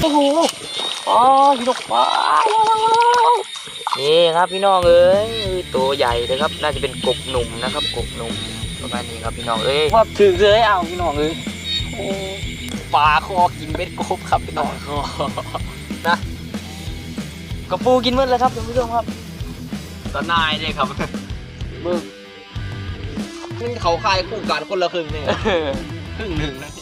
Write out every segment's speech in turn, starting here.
โอ้โหอ๋อพี่นกว้านี่ครับพี่น้องเอ้ยตัวใหญ่เลยครับ น่าจะเป็นกบหนุ่มนะครับกบหนุ่มประมาณนี้ครับพี่น้องเอ้ยว่าถือเลยเอาพี่น้องเอ้ยปลาคอกินเบ็ดกบครับพี่น้องคอนะกระปูกินหมดแล้วครับท่านผู้ชมครับตานายเนี่ยครับเบิ่ง นี่เขาคายคู่กันคนละครึ่งนี่ครึ่งหนึ่งนะ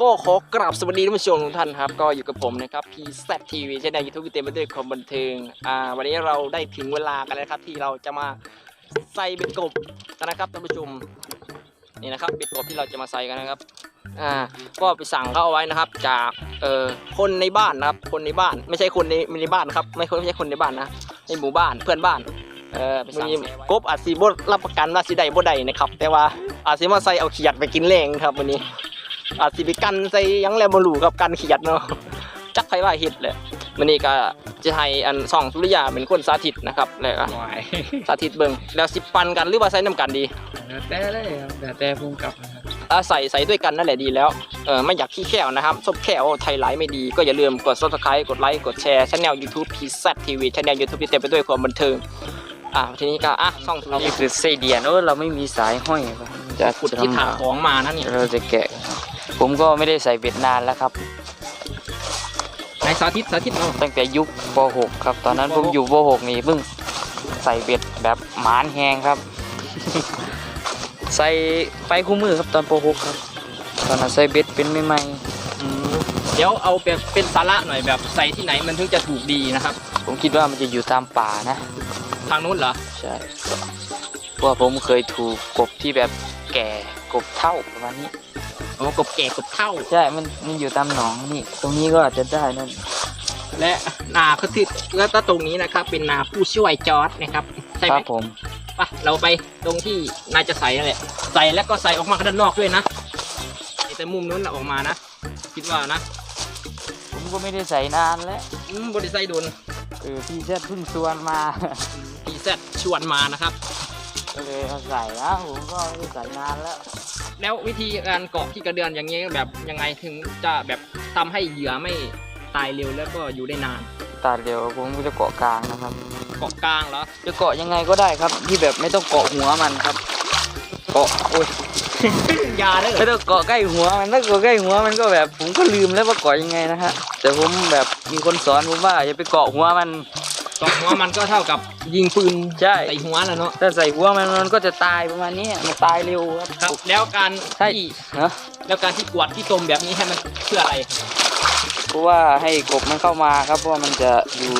ก็ขอกราบสวัสดีท่านผู้ชมทุกท่านครับ ก็อยู่กับผมนะครับ PZ TV ช่องยูทูบเต็มไปด้วยความบันเทิงอ่าวันนี้เราได้ถึงเวลากันแล้วครับ ที่เราจะมาใส่เบ็ดกบกันนะครับท่านผู้ชมนี่นะครับเบ็ดกบที่เราจะมาใส่กันนะครับ อ่าก็ไปสั่งเขาเอาไว้นะครับ จากเอ่อคนในบ้านนะครับ คนในบ้านไม่ใช่คนในในบ้านนะครับไม่ไม่ใช่คนในบ้านนะในหมู่บ้านเพื่อนบ้านเออไปสั่งกบอาจสิบ่รับประกันว่าสิได้บ่ได้นะครับ แต่ว่าอาจสิมาใส่เอาเขียดไปกินแรงครับวันนี้ อาจสิไปกันใส่หยังแล้วบ่รู้ครับกันเขียดเนาะจักไผว่าเฮ็ดแหละวันนี้ก็จะให้อันส่องสุริยาเป็นคนสาธิตนะครับแล้วก็วายสาธิตเบิ่งแล้วสิปันกันหรือว่าใส่น้ำกันดีแล้วแต่เลยครับแล้วแต่ภูมิกับนะครับอ่า ใส่ใส่ด้วยกันนั่นแหละดีแล้วเออไม่อยากขี้แค่วนะครับซบแค่วไทยไลฟ์ไม่ดีก็อย่าลืมกด subscribe กดไลค์กดแชร์ช่อง YouTube PZ TV ช่อง YouTube ที่เต็มไปด้วยความบันเทิงอ่าทีนี้ก็อะส่องสุรินี่ยาคือไส้เดียนโอ้เราไม่มีสายห้อยครับจะขุดที่ถาของมานะนี่เราจะแกะ ผมก็ไม่ได้ใส่เบ็ดนานแล้วครับในสาธิตสาธิตเอาตั้งแต่ยุคป .6 ครับ ตอนนั้นผมอยู่ป .6 นี่เพิ่งใส่เบ็ดแบบหมานแหงครับใส่ไปคู่มือครับตอนป .6 ครับ ตอนนั้นใส่เบ็ดเป็นใหม่อืมเดี๋ยวเอาเป็นเป็นสาระหน่อยแบบใส่ที่ไหนมันถึงจะถูกดีนะครับๆผมคิดว่ามันจะอยู่ตามป่านะ ทางนู้นเหรอ ใช่เพราะว่าผมเคยถูกกบที่แบบแก่กบเท่าประมาณนี้โอ้กบแก่กบเท่า ใช่ มันมันอยู่ตามหนองนี่ ตรงนี้ก็อาจจะได้นั่น และนาคือที่แล้วก็ตรงนี้นะครับ เป็นนาผู้ช่วยจอร์ดนะครับ ใช่คไหมรับผม ไปเราไปตรงที่นายจะใส่นั่นแหละ ใส่แล้วก็ใส่ออกมาด้านนอกด้วยนะแต่มุมนู้นน่ะออกมานะ คิดว่านะ ผมก็ไม่ได้ใส่นานแล้วอืมบริไซโดนเออพี่เซตเพิ่งชวนมา พีเซชวนมานะครับก็เลยมาใส่นะผมก็ไม่ได้ใส่นานแล้ว แล้ววิธีการเกาะที่กระเดือนอย่างนี้แบบยังไงถึงจะแบบทำให้เหยื่อไม่ตายเร็วแล้วก็อยู่ได้นานตาเดียวผมก็จะเกาะกลางนะครับ เกาะกลางเหรอจะเกาะยังไงก็ได้ครับ ที่แบบไม่ต้องเกาะหัวมันครับ เกาะโอ้ยยาเลยไม่ต้องเกาะใกล้หัวมันถ้าเกาะใกล้หัวมันก็แบบผมก็ลืมแล้วว่าเกาะยังไงนะฮะแต่ผมแบบมีคนสอนผมว่าอย่าไปเกาะหัวมันเกาะหัวมันก็เท่ากับยิงปืนใช่ใส่หัวแล้วเนาะถ้าใส่หัวมันมันก็จะตายประมาณนี้มันตายเร็วครับครับ แล้วการใช่ที่นะแล้วการที่กวาดที่ตมแบบนี้ให้มันเพื่ออะไรเพราะว่าให้กบมันเข้ามาครับเพราะว่ามันจะอยู่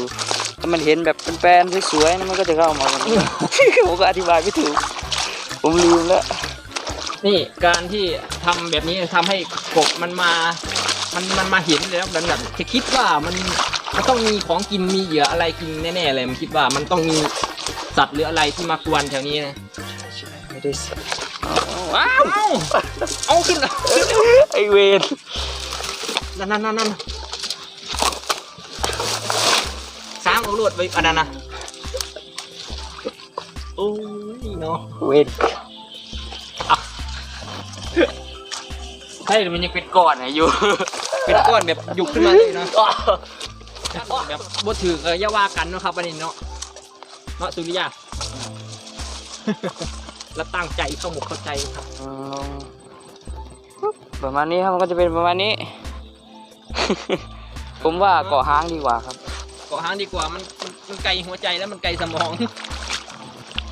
ถ้ามันเห็นแบบเป็นแปลนๆสวยๆนะมันก็จะเข้ามาผมก็อธิบายไม่ถูก ผมลืมแล้วนี่การที่ทำแบบนี้ทำให้กบมันมา มันมันมาเห็นแล้วแบบแบบจะคิดว่ามันมันต้องมีของกินมีเหยื่ออะไรกินแน่ๆเลยมันคิดว่ามันต้องมีสัตว์หรืออะไรที่มากวนแถวนี้นะไม่ได้ใส่ว้าวเอาเอาขึ้นเลยไอเวนนั่นนั่นนั่นนั่นสร้างเอาลวดไว้อันนั้นนะโอ้ ยเนาะเวนใช่มันยังเป็นก้อนอะอยู่ เป็นก้อนแบบยุบขึ้นมาเลยเนาะแบบบ่ถือเอออย่าว่ากันเนาะครับอันนี้เนาะเนาะสุริยาแล้วตั้งใจเข้าหมกเข้าใจครับอืมประมาณนี้ครับมันก็จะเป็นประมาณนี้ ผมว่าเกาะห้างดีกว่าครับ เกาะหางดีกว่ามันมันมันไกลหัวใจแล้วมันไกลสมอง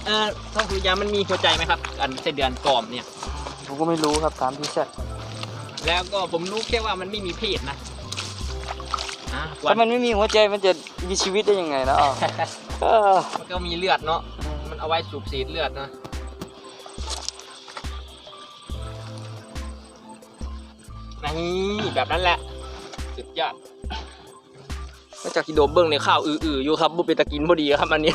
เออท่องสุริยามันมีหัวใจไหมครับ อันเส้นเดือนกรอมเนี่ย ผมก็ไม่รู้ครับถามพี่แซดแล้วก็ผมรู้แค่ว่ามันไม่มีเพศนะอะวัถ้านมันไม่มีหัวใจมันจะมีชีวิตได้ยังไงนะอ๋อเออมันก็มีเลือดเนาะ มันเอาไว้สูบฉีดเลือดนะ นี่แบบนั้นแหละ สุดยอดนอกจากที่โดมเบิ้งในข้าวอือๆอยู่ครับบุเป็นตะกินพอดีครับอันนี้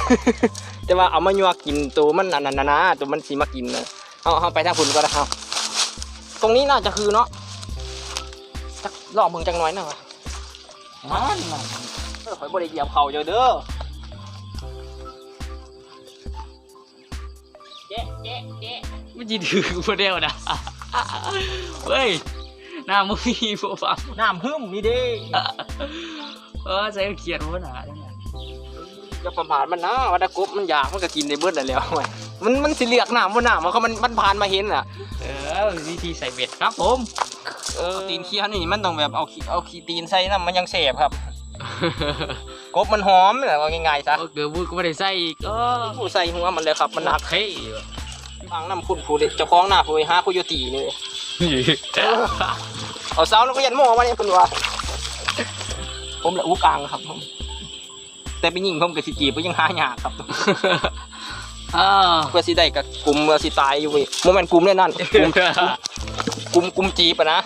แต่ว่าเอามายัวกินตัวมันอันนั้นนะนะตัวมันสีมากินนะเอาเอาไปทางฝุ่นก็ได้ครับตรงนี้น่าจะคือเนาะสักรอบเบิ่งจังน้อยหน่อยนั่นน่ะเออข่อยบริเหยียบเข่าเยอะเด้อจ๊ะเจ๊ะเจ๊ะไม่จีถือกูเดียวนะเฮ้ยหน้ามึงมีโปรฟังน้ำหึ่มนี่เด้เออใจเขียนหัวหนาจังไง จะประมาทมันนะวัดกบมันอยากมันก็กินได้เบิดนั่นแหล้วเว้ยมันมันสิเลือกน้ำว่าน้ำมันเขามันมันผ่านมาเห็นอะ เออวิธีใส่เบ็ดครับผมเออตีนเคี้ยวนี่มันต้องแบบเอาขี้เอาขี้ตีนใส่น้ำมันยังเสบครับ กบมันหอมแหละว่าง่ายๆซะเออเกือบกูไม่ได้ใส่อีกเออผู้ใส่หัวมันเลยครับ มันหนักเฮ้ยฟังน้ำคุณผู้เด็เจ้าของหน้าผู้หาคุยตีเลยเอาเสาแล้วก็ยันหม้อมาเนี่ยคุณว่าผมแหละอู้กลางครับผม แต่ไปยิงผมกับสิจีบก็ยังหายากครับเออเพื่อสิได้กับกลุ่มเพื่อสิตายอยู่เว้ยโมเมนต์กลุ่มเลยนั่นกลุ่มกลุ่มกลุ่มจีบอะนะ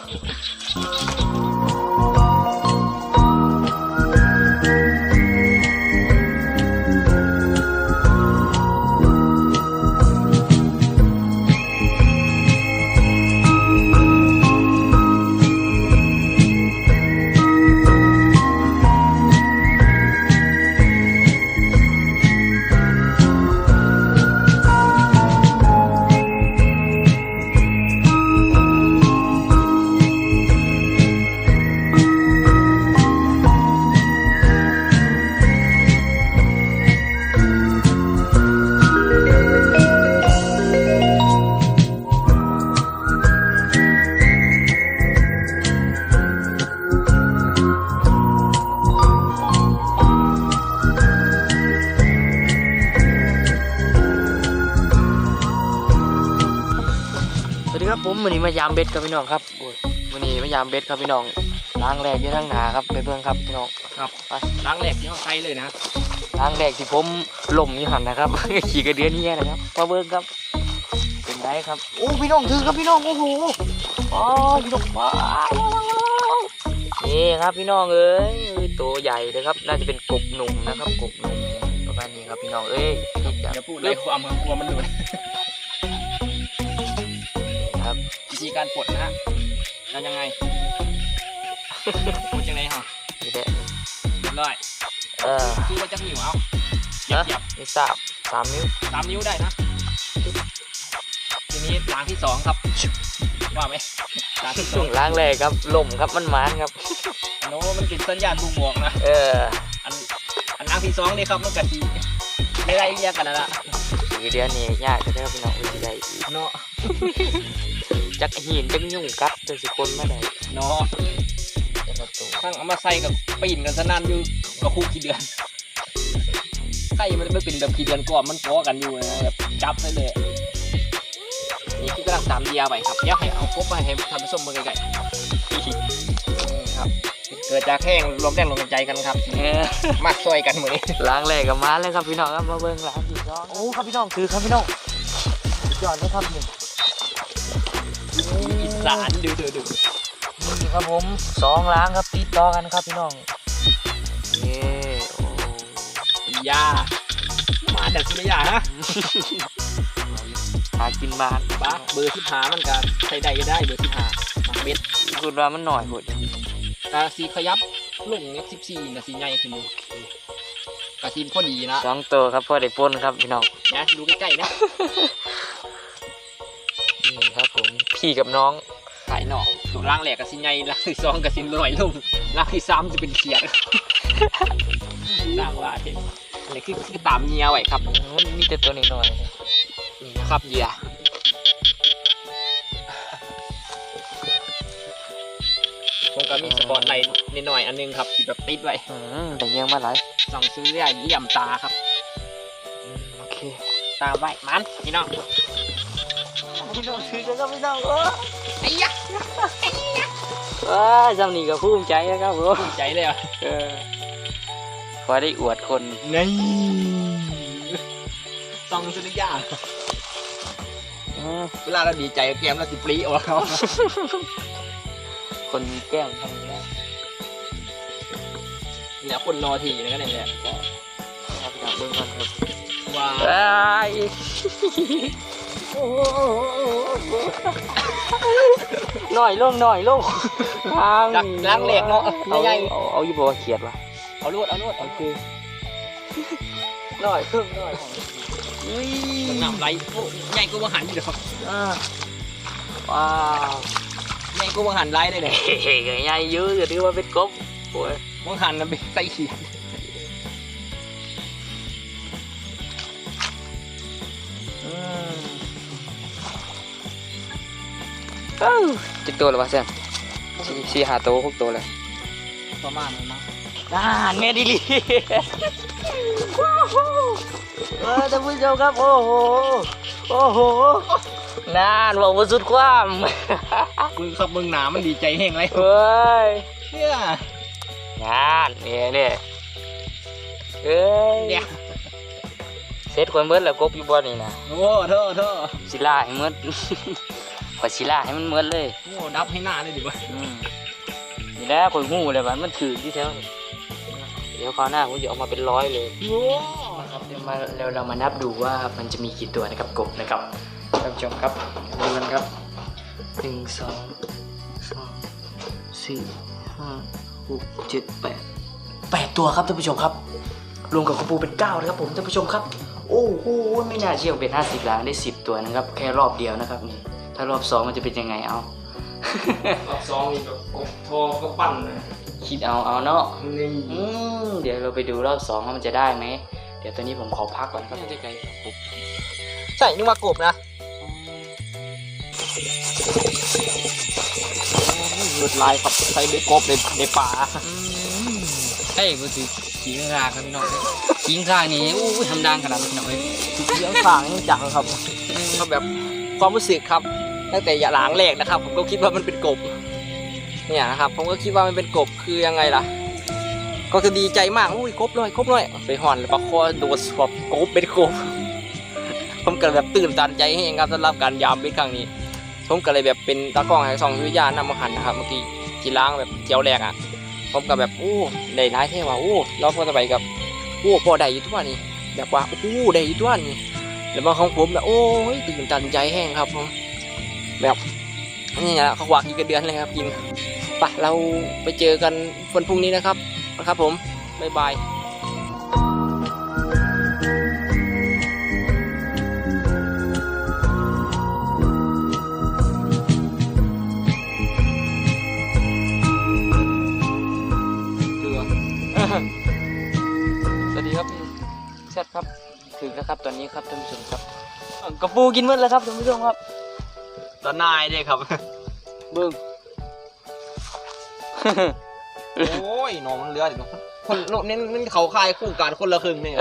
วัสดีครับผมวันนี้มายามเบ็ดครับพี่น้องครับโอ้ยวันนี้มายามเบ็ดครับพี่น้องล้างแรกอยู่ทั้งหนาครับไปเบิ่งครับพี่น้องครับไปล้างแหลกที่เขาใส่เลยนะล้างแรกที่ผมล่มอยู่หันนะครับขี่กระเดือนเนี้ยนะครับมาเบิ่งครับ เป็นได้ครับโอ้พี่น้องถือครับพี่น้องโอ้โหอ๋อพี่น้องว้าวนี่ครับพี่น้องเอ้ยเอ้ยตัวใหญ่เลยครับ น่าจะเป็นกบหนุ่มนะครับกบหนุ่มประมาณนี้ครับพี่น้องเอ้ยที่จะอย่าพูดเลยความกลัวมันหลุด วิธีการปลดนะฮะแล้วยังไงพูดยังไงฮะนี่แหละเรียบร้อยเออคือว่าจะหิวเอาเหยียบนะเหยียบนี่ทราบสามนิ้วสามนิ้วได้นะ ทีนี้ล้างที่สองครับว่าไหมล้างที่สช่อวงงล้างแรกครับล่มครับมันมานครับโน้มันเป็นสัญญาณบ่งบอกนะเอออันอันล้างที่สองนี่ครับมันกะทีไม่ได้เรียกกันแล้วล่ะขี่กระเดือนนี่ยากนะครับพี่น้องวิธีใดอีกเนาะ จักหินจักยุ่งกัดจนสิคนมาได้เนาะแต่ละตัวทั้งเอามาใส่กับปีนกันสนั่นอยู่ก็คู่กี่เดือนไข่มันไม่เป็นแบบกี่เดือนก่อนมันก้อกันอยู่นะแบบจับได้เลยนี่คือกำลังตามเดียไปครับเดี๋ยวให้เอาครบไปให้ทำผสมมือไก่ครับเกิดจากแห้งรวมแรงรวมใจกันครับเออมาช่วยกันมือนี้ล้างแรกกับมาเลยครับพี่น้องครับมาเบิ่งล้างที่สองโอ้ครับพี่น้องคือครับพี่น้องสุดยอดเลยครับนี่อี สานดื้อดื้อดื้อนี่ครับผมสองล้างครับติดต่อกันครับพี่น้องนี่โอ้ยามาแต่สุริยาฮะหากินบ้านบ้าเบอร์ที่หามันก็ใส่ได้ก็ได้เบอร์ที่หามาเม็ดคุณว่ามันหน่อยหมดกาสีขยับลงเล็กสิบสี่นาทีใหญ่ขึ้นดูกาทีมพอดีนะสองตัวครับพ่อได้ปนครับพี่น้องนะดูใกล้ๆนะนี่ครับผมพี่กับน้องถ่ายหนอกตัวล่างแหลกกับสิใหญ่ล่างที่สองกับสิลอยลงล่างที่สามจะเป็นเขียดล่างว่าเห็นอันนี้คือคือตามเงียไว้ครับมันมีแต่ตัวน้อยๆนะนี่นะครับเหยื่อผมก็มีสปอตไลท์นิดหน่อยอันนึงครับที่แบบติดไว้อืมแต่ยังมาหลายส่องซื้อเรื่อยเยี่ยมตาครับโอเคตาไว้มันพี่น้องพี่น้องคือกันครับพี่น้องเออ ไอ้ยะเออจำนี่ก็ภูมิใจนะครับผมภูมิใจเลยอะเออพอได้อวดคนนี่ส่องสุริยาอืมเวลาเราดีใจเกมเราสิปรีออกเขาคนมีแก้มทำนี้เนี่ยคนรอทีนะก็เนี่ยแหละครับพี่น้องเบิ่งก่อนครับว้าเอ้ย หน่อยลงหน่อยลงทางลักล้างเหล็กเนาะเอาใหญ่ เอาเอาอยู่บอกว่าเขียดวะๆเอาลวดเอาลวดโอเคหน่อยครึ่งหน่อยนอุ้ยน้ำไหลโอ้ใหญ่กว่าหันอยู่เด้ออ่าว้าวใหญ่กว่าหันไหลได้เลยเฮ้ยใหญ่เยอะจะถือว่าเป็นกบโอ้ยมังหันน่ะเป็นไส้เขียด จิกตัวหรือวะเสี่ยสี่สี่หาตัวหกตัวเลยประมาณนั้นนะน่านแม่ดิลีเออท่านผู้ชมครับ โอ้โห โอ้โหนานบอกว่าสุดความมึงขับมึงหนามันดีใจแห้งเลยเฮ้ยเนี่ยนานเนี่ยเนี่ยเอ้ยเนี่ยเสร็จคนเบิดแล้วกบอยู่บ่นี่นะโอ้เธอเธอสิล่าให้เมิด ขอสิล่าให้มันเมิดเลย โอ้ดับให้หน้าเลยดิวะอืมนี่แหละคนหูเลยมันมันถือที่แถวนี่เดี๋ยวคราวหน้าผมจะเอามาเป็นร้อยเลย โอ้ครับเดี๋ยวมาเราเรามานับดูว่ามันจะมีกี่ตัวนะครับกบนะครับท่านผู้ชมครับดูกันครับหนึ่งสองสามสี่ห้าหกเจ็ดแปดแปดตัวครับท่านผู้ชมครับ รวมกับกระปูเป็นเก้านะครับผมท่านผู้ชมครับ โอ้โหไม่น่าเชื่อเป็นห้าสิบล้านได้สิบตัวนะครับ แค่รอบเดียวนะครับนี่ ถ้ารอบสองมันจะเป็นยังไงเอา รอบสองนี่แบบกบทองก็ปั่นเลยคิดเอาเอาเนาะนี่อืมเดี๋ยวเราไปดูรอบสองว่ามันจะได้ไหม เดี๋ยวตอนนี้ผมขอพักก่อนครับจะไกลกบใช่นึกว่ากบนะหลุดลายครับใส่เบ็ดกบในในป่าเฮ้ยบุตรขี้งราครับพี่น้องขี้งรานี่อู้ยทำดังขนาดนี้พี่น้องเอ้ยเลี้ยงฝางนี่จังครับก็แบบความรู้สึกครับ ตั้งแต่ยาหลางแรกนะครับ ผมก็คิดว่ามันเป็นกบ เนี่ยนะครับ ผมก็คิดว่ามันเป็นกบคือยังไงล่ะ ก็คือดีใจมากอุ้ยกบหน่อยกบหน่อยไปห่อนแล้วปะคอโดดสวบกบเป็นกบ ผมก็เลยแบบตื่นตันใจให้เองครับสำหรับการยามเบ็ดครั้งนี้ ผมก็เลยแบบเป็นตากล้องให้สองวิญญาณนำมาหันนะครับเมื่อกี้ที่ล้างแบบเจียวแรกอะ ผมก็แบบโอ้ได้ร้ายแท้ว่ะโอ้เราก็จะไปกับโอ้พอได้อยู่ทุกวันนี้แบบว่าโอ้ได้อยู่ทุกวันนี้แล้วมาของผมแบบโอ้ยตื่นตันใจแห้งครับผม แบบนี่แหละเขาวากอีกเดือนเลยครับกินปะเราไปเจอกันวันพรุ่งนี้นะครับนะครับผมบ๊ายบายเรือสวัสดีครับแซดครับถึงแล้วครับตอนนี้ครับท่านผู้ชมครับกระปูกินหมดแล้วครับท่านผู้ชมครับ ตอนนายเนี่ยครับเบิ้งโอ้ยน้องมันเลือดคนโลกนี้มันเขาคายคู่กันคนละครึ่งนี่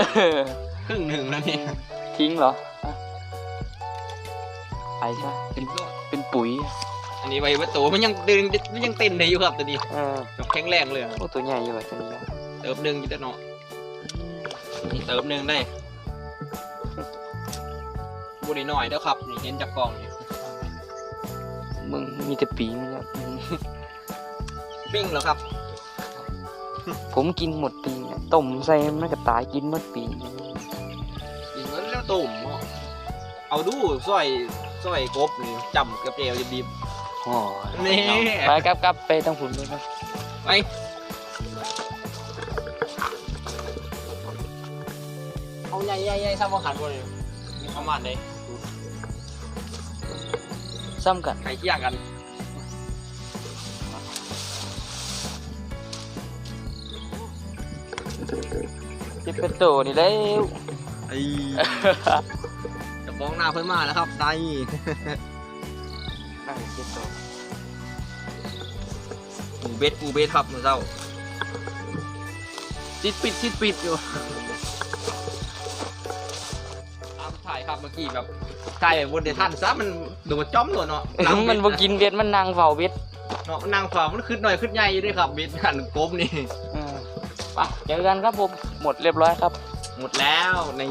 ครึ่งหนึ่งนะนี่ทิ้งเหรออะไปซะเป็นเป็นปุ๋ย อันนี้ไว้ประตูมันยังเดินมันยังเต้นได้อยู่ครับตัวนี้เออแบบแข็งแรงเลยอะโอ้ตัวใหญ่อยู่ว่ะตัวนี้นะเติมหนึ่งอยู่แต่เนาะนี่เติมหนึ่งได้บุหรี่หน่อยเด้อครับนี่เห็นจากกล่องนี่ มึงมีแต่ปีมันแล้วมึงปิ้งแล้วครับ ผมกินหมดปีเนี่ยต้มใส่มันก็ตายกินหมดปีปิ้งแล้วแล้วตุ่มเอาเอาดูสร้อยสร้อยกบนี่จำกับเอวจะบีบอ๋อนี่ไปกลับกลับไปต้องฝุ่นด้วยนะไปเอาใหญ่ใหญ่ใหญ่ซ้ำมาขันบ่เลยมีประมาณเลย ซ้ำกันไก่เคี่ยงกันที่เป็นโตนี่แล้วไอ้จะฟ้องหน้าเพิ่นมาแล้วครับไตนั่งที่โตปูเบ็ดปูเบ็ดครับมือเจ้าติดปิดติดปิดอยู่ตามถ่ายครับเมื่อกี้แบบ ถ่ายแบบบนเดทันซะมันโดดจ้อมตัวเนาะหลังเบ็ดมันบ่กินเบ็ดมันนั่งเฝ้าเบ็ดเนาะมันนั่งฝ่ามันขึ้นหน่อยขึ้นใหญ่อยู่ด้วยครับเบ็ดหันกบนี่เออไปเจอกันครับผมหมดเรียบร้อยครับ หมดแล้วใน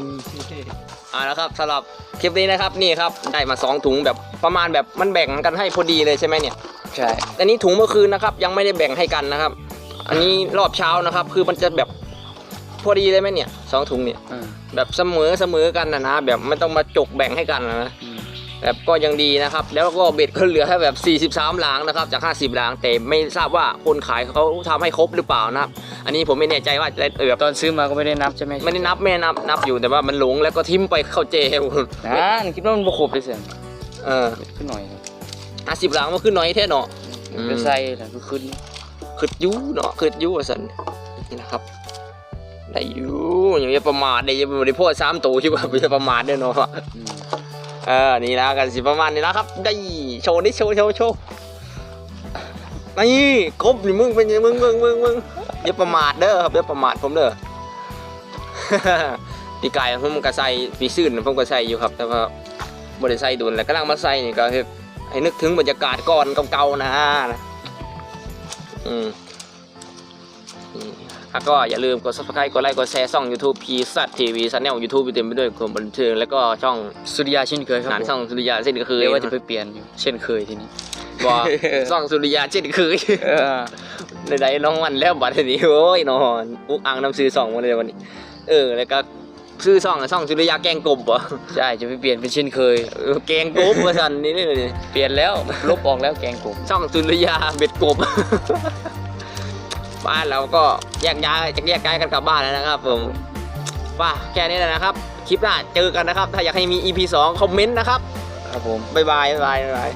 อ่าแล้วครับสำหรับคลิปนี้นะครับนี่ครับได้มาสองถุงแบบประมาณแบบมันแบ่งกันให้พอดีเลยใช่ไหมเนี่ยใช่อันนี้ถุงเมื่อคืนนะครับยังไม่ได้แบ่งให้กันนะครับ อันนี้รอบเช้านะครับ คือมันจะแบบ พอดีเลยไหมเนี่ยสองถุงเนี่ยอืมแบบเสมอเสมอกันนะนะแบบไม่ต้องมาจกแบ่งให้กันนะอืมแบบก็ยังดีนะครับ แล้วก็เบ็ดก็เหลือแค่แบบ 43หลางนะครับจาก 50หลางแต่ไม่ทราบว่าคนขายเขาทำให้ครบหรือเปล่านะครับอันนี้ผมไม่แน่ใจว่าจะเออแบบตอนซื้อมาก็ไม่ได้นับใช่ไหมไม่ได้นับไม่ได้นับนับอยู่แต่ว่ามันหลงแล้วก็ทิ้มไปเข้าเจลนั่นคิดว่ามันบวครบเลยเสียงเออขึ้นหน่อยนะห้าสิบหลางมันขึ้นน้อยแท้เนาะ อืม เป็นไส้นะก็ขึ้น ขึ้นอยูเนาะขึ้นอยูว่าสันนี่นะครับ ได้อยู่อย่าไปประมาทได้อย่าไปพูดซ้ำตัวที่ว่าอย่าประมาทเด้อเนาะอืมเออนี่นะกันสิประมาณนี้นะครับ ได้โชว์นี่โชว์โชว์โชว์นี่กบนี่มึงเป็นยังมึงมึงมึงมึงอย่าประมาทเด้อครับอย่าประมาทผมเด้อปีกายผมก็ใส่ปีซื่นผมก็ใส่อยู่ครับ แต่ว่าบริใส่โดนแล้วก็ลังมาใส่นี่ก็เฮ็ดให้นึกถึงบรรยากาศก่อนเก่าๆนะนะอืม นี่แล้วก็อย่าลืมกด subscribe กดไลค์กดแชร์ช่อง YouTube p สัตทีวีซันแนล YouTube เต็มไปด้วยความบันเทิงแล้วก็ช่องสุริยาเช่นเคยครับหนานผมช่องสุริยาเช่นเคยเรียกว่าจะไปเปลี่ยนอยู่เช่นเคยทีนี้บ่ช่องสุริยาเช่นเคยเออใดๆน้องมันแล้วบัดนี้โอ้ยนอนอุกอังน้ำซื้อสองมาเลยวันนี้ เออแล้วก็ซื้อช่องอะช่องสุริยาแกงกบบ่ใช่จะไปเปลี่ยนเป็นเช่นเคยเออแกงกบว่าซั่นนี่เลยเปลี่ยนแล้วลบออกแล้วแกงกบช่องสุริยาเบ็ดกบ บ้านเราก็แยกย้ายจะแยกย้ายกันกลับบ้านแล้วนะครับผมว่าแค่นี้แหละนะครับ คลิปหน้าเจอกันนะครับ ถ้าอยากให้มี EP 2 คอมเมนต์นะครับ ครับผม บ๊ายบาย บ๊ายบายบายบาย